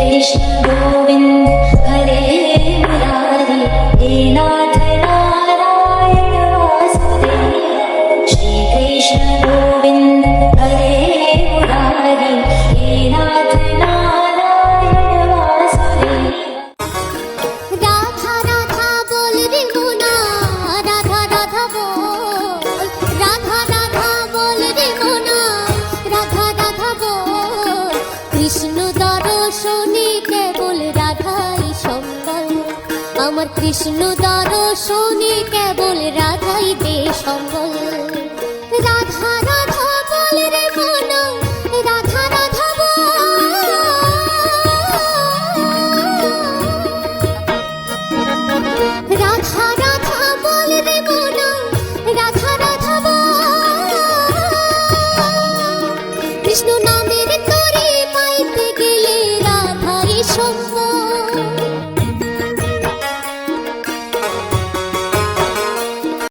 Krishna Govind Hare আমার কৃষ্ণ দর্শনে কেবল রাধাই দে সকল রাধা রাধা বল রে মন, রাধা রাধা রাধা রাধা বল রে মন, রাধা রাধা কৃষ্ণ নামের পাইতে গেলে রাধাই